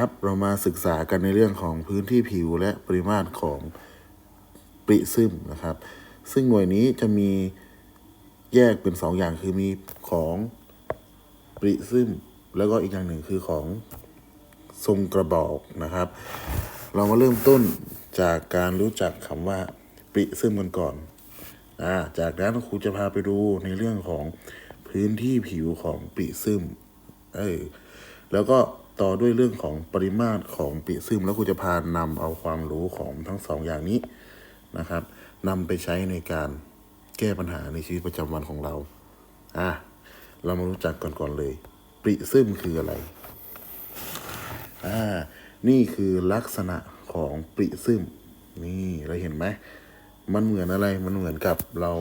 ครับเรามาศึกษากันในเรื่องของพื้นที่ผิวและปริมาตรของปริซึมนะครับ ซึ่งหน่วยนี้จะมีแยกเป็นสองอย่างคือมีของปริซึมแล้วก็อีกอย่างหนึ่งคือของทรงกระบอกนะครับ เรามาเริ่มต้นจากการรู้จักคำว่าปริซึมกันก่อนอาจากนั้นครูจะพาไปดูในเรื่องของพื้นที่ผิวของปริซึมเออแล้วก็ ต่อด้วยเรื่องของปริมาตรของปีซึมแล้วครูจะพานำเอาความรู้ของทั้งสองอย่างนี้นะครับนำไปใช้ในการแก้ปัญหาในชีวิตประจำวันของเราอะเรามารู้จักก่อนก่อนเลยปริซึมคืออะไรอ่านี่คือลักษณะของปริซึมนี่เราเห็นไหมมันเหมือนอะไรมันเหมือนกับเรา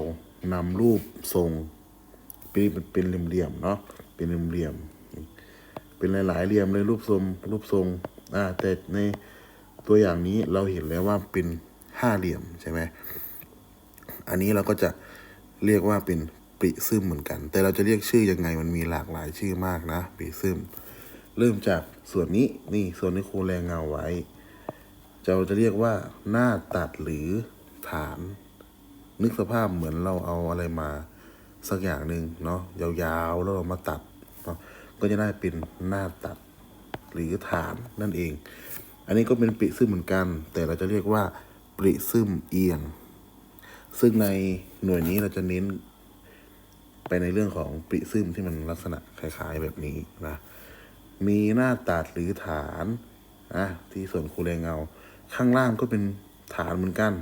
นำรูปทรงเป็นเป็นเหลี่ยมๆเนาะเป็นเหลี่ยม เป็นหลายๆเหลี่ยมเลยรูปทรงรูปทรงอ่าแต่ในตัวอย่างนี้เราเห็นแล้วว่าเป็นห้าเหลี่ยมใช่ไหมอันนี้เราก็จะเรียกว่าเป็นปริซึมเหมือนกัน แต่เราจะเรียกชื่อยังไงมันมีหลากหลายชื่อมากนะปริซึมเริ่มจากส่วนนี้นี่ส่วนที่ครูแรงเงาไว้เราจะเรียกว่าหน้าตัดหรือฐาน นึกสภาพเหมือนเราเอาอะไรมาสักอย่างหนึ่งเนาะยาวๆแล้วเรามาตัด ก็จะได้เป็นหน้าตัดหรือฐานนั่นเอง อันนี้ก็เป็นปริซึมเหมือนกัน แต่เราจะเรียกว่าปริซึมเอียง ซึ่งในหน่วยนี้เราจะเน้นไปในเรื่องของปริซึมที่มันลักษณะคล้ายๆแบบนี้นะ มีหน้าตัดหรือฐานอะที่ส่วนคูแรงเงา ข้างล่างก็เป็นฐานเหมือนกัน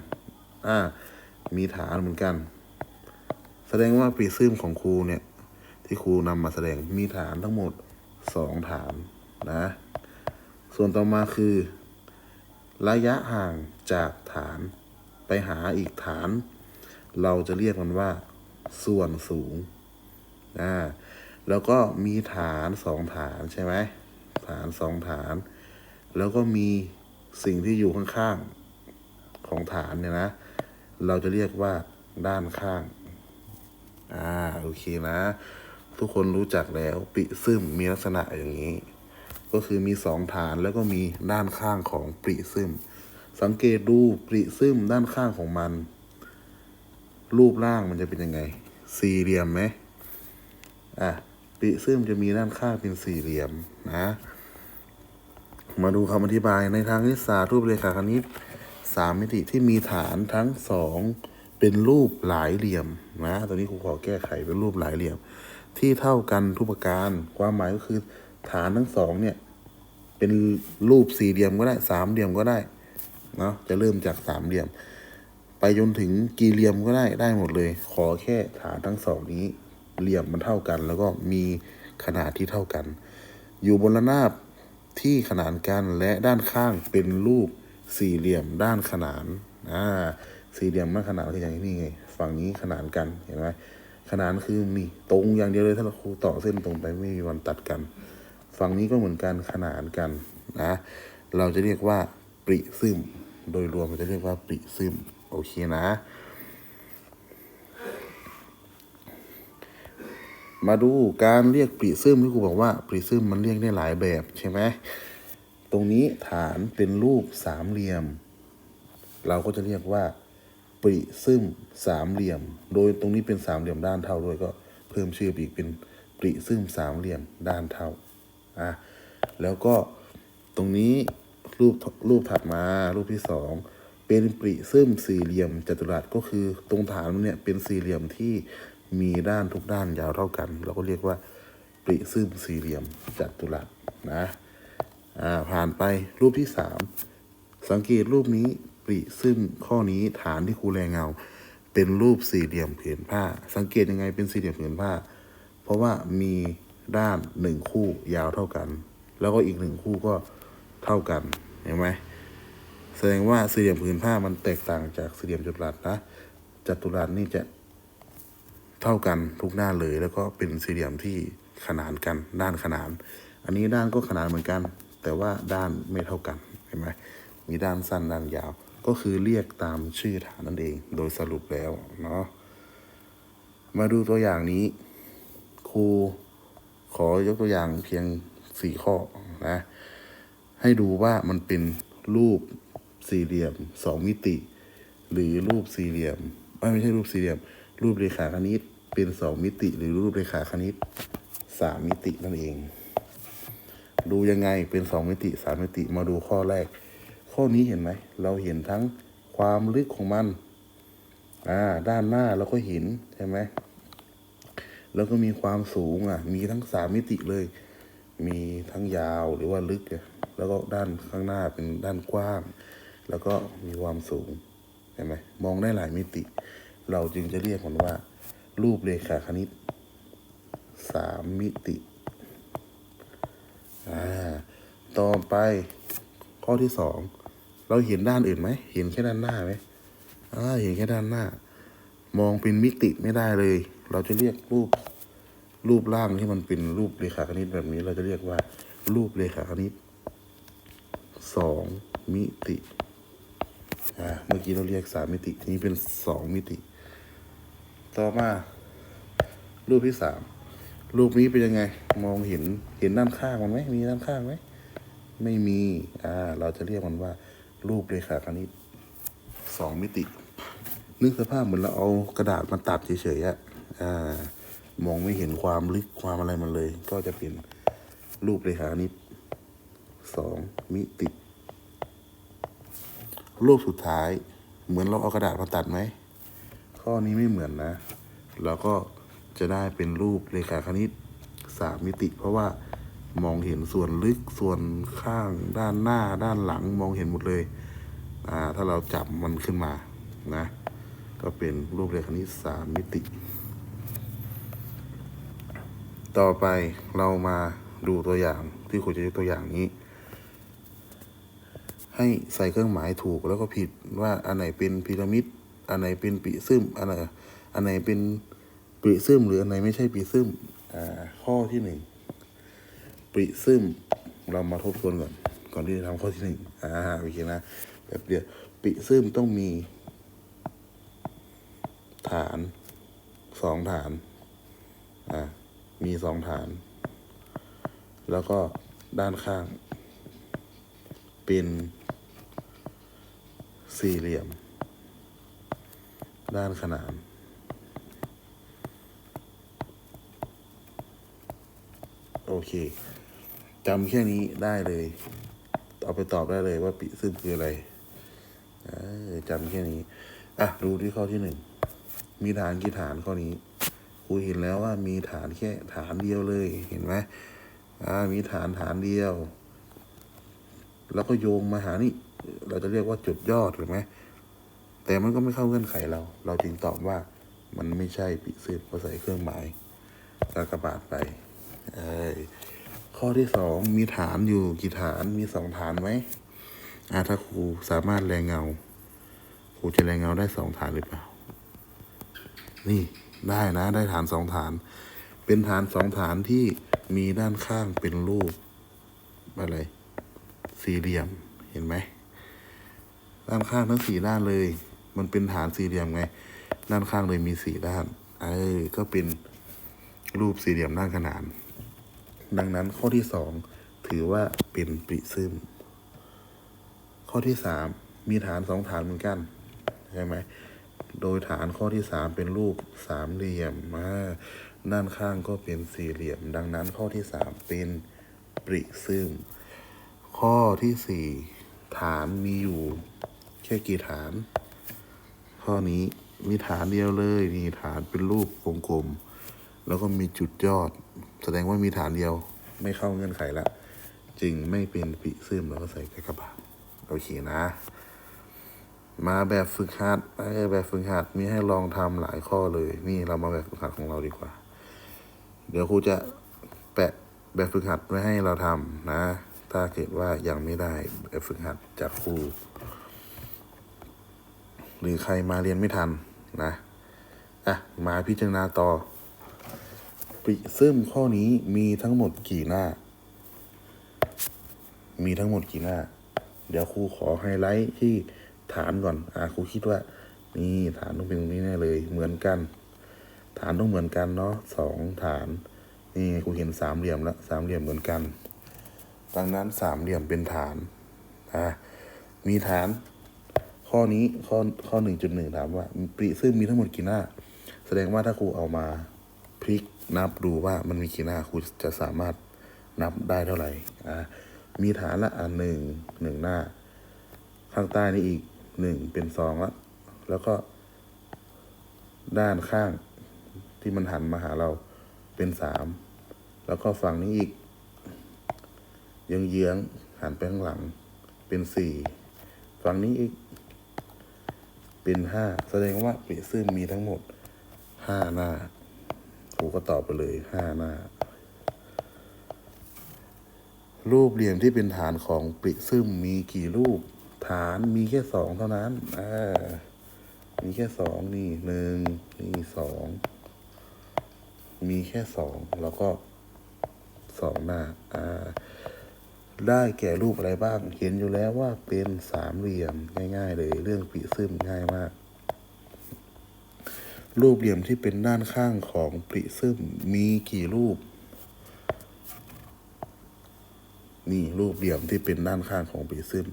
อ่ามีฐานเหมือนกัน แสดงว่าปริซึมของครูเนี่ย ที่ครูนำมาแสดงมีฐานทั้งหมดสองฐานนะ ส่วนต่อมาคือ ระยะห่างจากฐานไปหาอีกฐาน เราจะเรียกมันว่า ส่วนสูงอ่าแล้วก็มีฐานสองฐานใช่ไหมฐานสองฐาน แล้วก็มีสิ่งที่อยู่ข้างๆของฐานเนี่ยนะ เราจะเรียกว่าด้านข้าง อ่า โอเคนะ ทุกคนรู้จักแล้วปิซึมมีลักษณะอย่างนี้ ก็คือมีสองฐานแล้วก็มีด้านข้างของปริซึม สังเกตดูปริซึมด้านข้างของมัน รูปร่างมันจะเป็นยังไง สี่เหลี่ยมไหมอะปริซึมจะมีด้านข้างเป็นสี่เหลี่ยมนะ มาดูคำอธิบายในทางคณิตศาร์รูปเรขาคณิตสามมิติที่มีฐานทั้งสองเป็นรูปหลายเหลี่ยมนะ ตอนนี้ครูขอแก้ไขเป็นรูปหลายเหลี่ยม ที่เท่ากันทุกประการ ความหมายก็คือฐานทั้งสองเนี่ย เป็นรูปสี่เหลี่ยมก็ได้สามเหลี่ยมก็ได้เนาะจะเริ่มจากสามเหลี่ยม ไปจนถึงกี่เหลี่ยมก็ได้ได้หมดเลย ขอแค่ฐานทั้งสองนี้ เหลี่ยมมันเท่ากัน แล้วก็มีขนาดที่เท่ากัน อยู่บนระนาบที่ขนานกันและด้านข้างเป็นรูปสี่เหลี่ยมด้านขนานอ่าสี่เหลี่ยมด้านขนานคืออย่างนี้ไงฝั่งนี้ขนานกันเห็นไหม ขนานคือมีตรงอย่างเดียวเลยถ้าเราครูต่อเส้นตรงไปไม่มีวันตัดกัน ฝั่งนี้ก็เหมือนกันขนานกันนะเราจะเรียกว่าปริซึมโดยรวมเราจะเรียกว่าปริซึมโอเคนะ มาดูการเรียกปริซึมที่ครูบอกว่าปริซึมมันเรียกได้หลายแบบใช่ไหมตรงนี้ฐานเป็นรูปสามเหลี่ยม เราก็จะเรียกว่า ปริซึมสามเหลี่ยม โดยตรงนี้เป็นสามเหลี่ยมด้านเท่าด้วยก็เพิ่มชื่ออีกเป็นปริซึมสามเหลี่ยมด้านเท่าอะแล้วก็ตรงนี้รูปรูปถัดมารูปที่สองเป็นปริซึมสี่เหลี่ยมจัตุรัสก็คือตรงฐานมันเนี่ยเป็นสี่เหลี่ยมที่มีด้านทุกด้านยาวเท่ากัน เราก็เรียกว่าปริซึมสี่เหลี่ยมจัตุรัสนะอ่าผ่านไปรูปที่สามสังเกตรูปนี้ ปริซึ่งข้อนี้ฐานที่ครูแรงเงา เป็นรูปสี่เหลี่ยมผืนผ้า สังเกตยังไงเป็นสี่เหลี่ยมผืนผ้า เพราะว่ามีด้านหนึ่งคู่ยาวเท่ากัน แล้วก็อีกหนึ่งคู่ก็เท่ากันเห็นไหมแสดงว่าสี่เหลี่ยมผืนผ้ามันแตกต่างจากสี่เหลี่ยมจัตุรัสนะจัตุรัสนี่จะเท่ากันทุกด้านเลยแล้วก็เป็นสี่เหลี่ยมที่ขนานกันด้านขนาน อันนี้ด้านก็ขนานเหมือนกัน แต่ว่าด้านไม่เท่ากันเห็นไหมมีด้านสั้นด้านยาว ก็คือเรียกตามชื่อฐานนั่นเอง โดยสรุปแล้วเนาะมาดูตัวอย่างนี้ ครูขอยกตัวอย่างเพียงสี่ข้อนะ ให้ดูว่ามันเป็นรูปสี่เหลี่ยมสองมิติ หรือรูปสี่เหลี่ยมไม่ไม่ใช่รูปสี่เหลี่ยม รูปเรขาคณิตเป็นสองมิติ หรือรูปเรขาคณิตสามมิตินั่นเอง ดูยังไงเป็นสองมิติสามมิติมาดูข้อแรก ข้อนี้เห็นไหม เราเห็นทั้งความลึกของมัน อ่า ด้านหน้าเราก็เห็นใช่ไหม แล้วก็มีความสูงอะ มีทั้งสามมิติเลย มีทั้งยาวหรือว่าลึก แล้วก็ด้านข้างหน้าเป็นด้านกว้าง แล้วก็มีความสูงเห็นไหมมองได้หลายมิติ เราจึงจะเรียกมันว่า รูปเรขาคณิตสามมิติ อ่า ต่อไปข้อที่สอง เราเห็นด้านอื่นไหม เห็นแค่ด้านหน้าไหมอ่าเห็นแค่ด้านหน้า มองเป็นมิติไม่ได้เลย เราจะเรียกรูปรูปร่างที่มันเป็นรูปเรขาคณิตแบบนี้ เราจะเรียกว่า รูปเรขาคณิตสองมิติอ่าเมื่อกี้เราเรียกสามมิติทีนี้เป็นสองมิติ ต่อมา รูปที่สามรูปนี้เป็นยังไง มองเห็นเห็นด้านข้างมันไหมมีด้านข้างไหมไม่มี อ่า เราจะเรียกมันว่า รูปเรขาคณิตสองมิติ นึกสภาพเหมือนเราเอากระดาษมาตัดเฉยๆอะอ่ามองไม่เห็นความลึกความอะไรมันเลย ก็จะเป็นรูปเรขาคณิตสองมิติ รูปสุดท้าย เหมือนเราเอากระดาษมาตัดไหม ข้อนี้ไม่เหมือนนะ เราก็จะได้เป็นรูปเรขาคณิตสามมิติ เพราะว่า มองเห็นส่วนลึกส่วนข้างด้านหน้าด้านหลังมองเห็นหมดเลยอ่าถ้าเราจับมันขึ้นมานะ ก็เป็นรูปเรขาคณิตสามมิติ ต่อไปเรามาดูตัวอย่างที่ครูจะยกตัวอย่างนี้ ให้ใส่เครื่องหมายถูกแล้วก็ผิดว่าอันไหนเป็นพีระมิด อันไหนเป็นปีซึมอันไหนอันไหนเป็นปีซึมหรืออันไหนไม่ใช่ปีซึมอ่าข้อที่หนึ่ง ปีซึมเรามาทบทวนก่อน ก่อนที่จะทำข้อที่หนึ่งอ่าโอเคนะแบบเดียวปีซึมต้องมี ฐานสองฐาน อ่า มีสองฐาน แล้วก็ด้านข้าง เป็นสี่เหลี่ยม ด้านขนานโอเค จำแค่นี้ได้เลยเอาไปตอบได้เลยว่าปิซึมคืออะไรจำแค่นี้ อะดูที่ข้อที่หนึ่ง มีฐานกี่ฐานข้อนี้ครูเห็นแล้วว่ามีฐานแค่ฐานเดียวเลยเห็นไหมอ่า มีฐานฐานเดียว แล้วก็โยงมาหานี่ เราจะเรียกว่าจุดยอดถูกไหมแต่มันก็ไม่เข้าเงื่อนไขเรา เราจึงตอบว่ามันไม่ใช่ปิซึมเพราะใส่เครื่องหมายกากบาทไป เอ้ย ข้อที่สองมีฐานอยู่กี่ฐานมีสองฐานไหมอ่าถ้าครูสามารถแรงเงา ครูจะแรงเงาได้สองฐานหรือเปล่า นี่ได้นะ ได้ฐานสองฐาน เป็นฐานสองฐานที่มีด้านข้างเป็นรูปอะไร สี่เหลี่ยมเห็นไหมด้านข้างทั้งสี่ด้านเลย มันเป็นฐานสี่เหลี่ยมไง ด้านข้างเลยมีสี่ด้าน เออก็เป็นรูปสี่เหลี่ยมด้านขนาน ดังนั้นข้อที่สองถือว่าเป็นปริซึม ข้อที่สามมีฐานสองฐานเหมือนกันใช่ไหมโดยฐานข้อที่สามเป็นรูปสามเหลี่ยมมาด้านข้างก็เป็นสี่เหลี่ยม ดังนั้นข้อที่สามเป็นปริซึม ข้อที่สี่ฐานมีอยู่แค่กี่ฐาน ข้อนี้มีฐานเดียวเลยนี่ฐานเป็นรูปวงกลมแล้วก็มีจุดยอด แสดงว่ามีฐานเดียวไม่เข้าเงื่อนไขละจึงไม่เป็นปิซึมแล้วก็ใส่กากบาโอเคนะ มาแบบฝึกหัดเออแบบฝึกหัดมีให้ลองทำหลายข้อเลย นี่เรามาแบบฝึกหัดของเราดีกว่า เดี๋ยวครูจะแปะแบบฝึกหัดไว้ให้เราทำนะ ถ้าเกิดว่ายังไม่ได้แบบฝึกหัดจากครูหรือใครมาเรียนไม่ทันนะอะมาพิจารณาต่อ ริซึมข้อนี้มีทั้งหมดกี่หน้า มีทั้งหมดกี่หน้า เดี๋ยวครูขอไฮไลท์ที่ฐานก่อน อ่าครูคิดว่า นี่ฐานต้องเป็นตรงนี้แน่เลย เหมือนกัน ฐานต้องเหมือนกันเนาะสองฐาน นี่ครูเห็นสามเหลี่ยมแล้วสามเหลี่ยมเหมือนกัน ดังนั้นสามเหลี่ยมเป็นฐาน อะมีฐาน ข้อนี้ข้อข้อหนึ่งจุดหนึ่งถามว่าปริซึ่งมีทั้งหมดกี่หน้า แสดงว่าถ้าครูเอามาพลิก นับดูว่ามันมีกี่หน้าครูจะสามารถนับได้เท่าไหร่อะมีฐานละอันหนึ่งหนึ่งหน้า ข้างใต้นี่อีกหนึ่งเป็นสองละแล้วก็ด้านข้างที่มันหันมาหาเราเป็นสามแล้วก็ฝั่งนี้อีกเยื้องๆหันไปข้างหลัง เป็นสี่ฝั่งนี้อีก เป็นห้าแสดงว่าปริซึมมีทั้งหมดห้าหน้าูก็ตอบไปเลยห้าหน้า รูปเหลี่ยมที่เป็นฐานของปริซึมมีกี่รูป ฐานมีแค่สองเท่านั้นอ่ามีแค่สองนี่หนึ่งนี่สองมีแค่สองแล้วก็สองหน้าอ่าได้แก่รูปอะไรบ้าง เห็นอยู่แล้วว่าเป็นสามเหลี่ยมง่าย ๆ เลย เรื่องปริซึมง่ายมาก รูปเหลี่ยมที่เป็นด้านข้างของปริซึมมีกี่รูป นี่รูปเหลี่ยมที่เป็นด้านข้างของปริซึม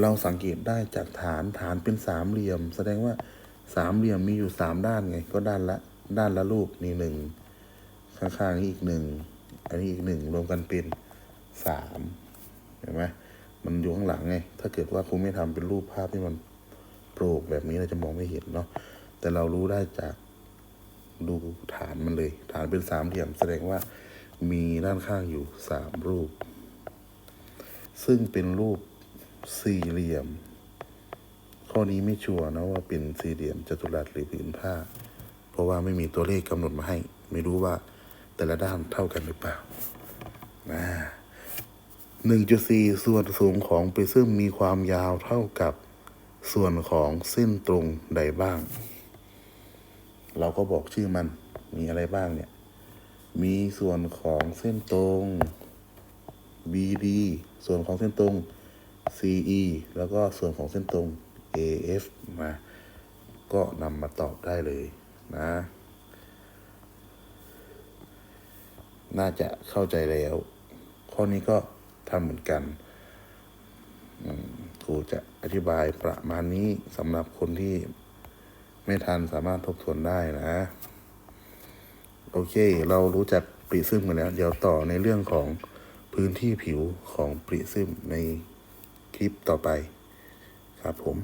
เราสังเกตได้จากฐานฐานเป็นสามเหลี่ยม แสดงว่าสามเหลี่ยมมีอยู่สามด้านไง ก็ด้านละ ด้านละรูปนี่หนึ่งข้างๆนี่อีกหนึ่งอันนี้อีกหนึ่งรวมกันเป็นสามเห็นไหมมันอยู่ข้างหลังไง ถ้าเกิดว่าคุณไม่ทำเป็นรูปภาพที่มันโปร่งแบบนี้เราจะมองไม่เห็นเนาะ แต่เรารู้ได้จากดูฐานมันเลย ฐานเป็นสามเหลี่ยมแสดงว่ามีด้านข้างอยู่สามรูป ซึ่งเป็นรูปสี่เหลี่ยม ข้อนี้ไม่ชัวร์นะว่าเป็นสี่เหลี่ยมจัตุรัสหรือผืนผ้า เพราะว่าไม่มีตัวเลขกำหนดมาให้ ไม่รู้ว่าแต่ละด้านเท่ากันหรือเปล่านะหนึ่งจุดสี่ส่วนสูงของปริซึมมีความยาวเท่ากับส่วนของเส้นตรงใดบ้าง เราก็บอกชื่อมัน มีอะไรบ้างเนี่ย มีส่วนของเส้นตรง BD ส่วนของเส้นตรง CE แล้วก็ส่วนของเส้นตรง AF มาก็นำมาตอบได้เลยนะ น่าจะเข้าใจแล้ว ข้อนี้ก็ทำเหมือนกันครูจะอธิบายประมาณนี้สำหรับคนที่ ไม่ทันสามารถทบทวนได้นะ โอเค เรารู้จักปริซึมกันแล้ว เดี๋ยวต่อในเรื่องของพื้นที่ผิวของปริซึมในคลิปต่อไปครับผม